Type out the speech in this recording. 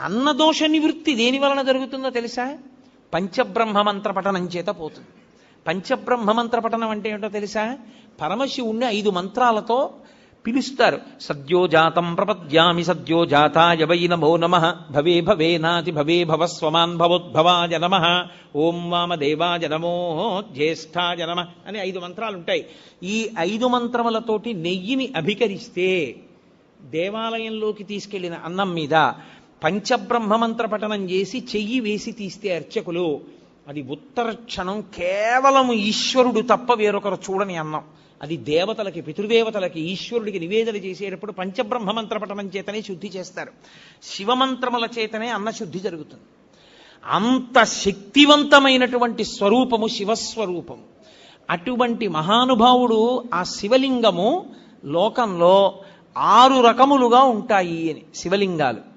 అన్నదోష నివృత్తి దేని వలన జరుగుతుందో తెలుసా? పంచబ్రహ్మ మంత్ర పఠనం చేత పోతుంది. పంచబ్రహ్మ మంత్ర పఠనం అంటే ఏంటో తెలుసా? పరమశివుణ్ణి ఐదు మంత్రాలతో పిలుస్తారు. సద్యోజాతం ప్రపద్యామి సద్యోజాతాయ వై నమో నమ. భవే భవే నాతి భవే భవ స్వమాన్ భవోద్భవాయ నమ. ఓం వామదేవాయ నమో జ్యేష్ఠాయ నమ అని ఐదు మంత్రాలు ఉంటాయి ఈ ఐదు మంత్రములతోటి నెయ్యిని అభికరిస్తే దేవాలయంలోకి తీసుకెళ్ళిన అన్నం మీద పంచబ్రహ్మ మంత్ర పఠనం చేసి చెయ్యి వేసి తీస్తే అర్చకులు అది ఉత్తర క్షణం కేవలం ఈశ్వరుడు తప్ప వేరొకరు చూడని అన్నం. అది దేవతలకి పితృదేవతలకి ఈశ్వరుడికి నివేదన చేసేటప్పుడు పంచబ్రహ్మ మంత్ర పఠనం చేతనే శుద్ధి చేస్తారు. శివమంత్రముల చేతనే అన్న శుద్ధి జరుగుతుంది. అంత శక్తివంతమైనటువంటి స్వరూపము శివస్వరూపము. అటువంటి మహానుభావుడు ఆ శివలింగము లోకంలో ఆరు రకములుగా ఉంటాయి అని శివలింగాలు.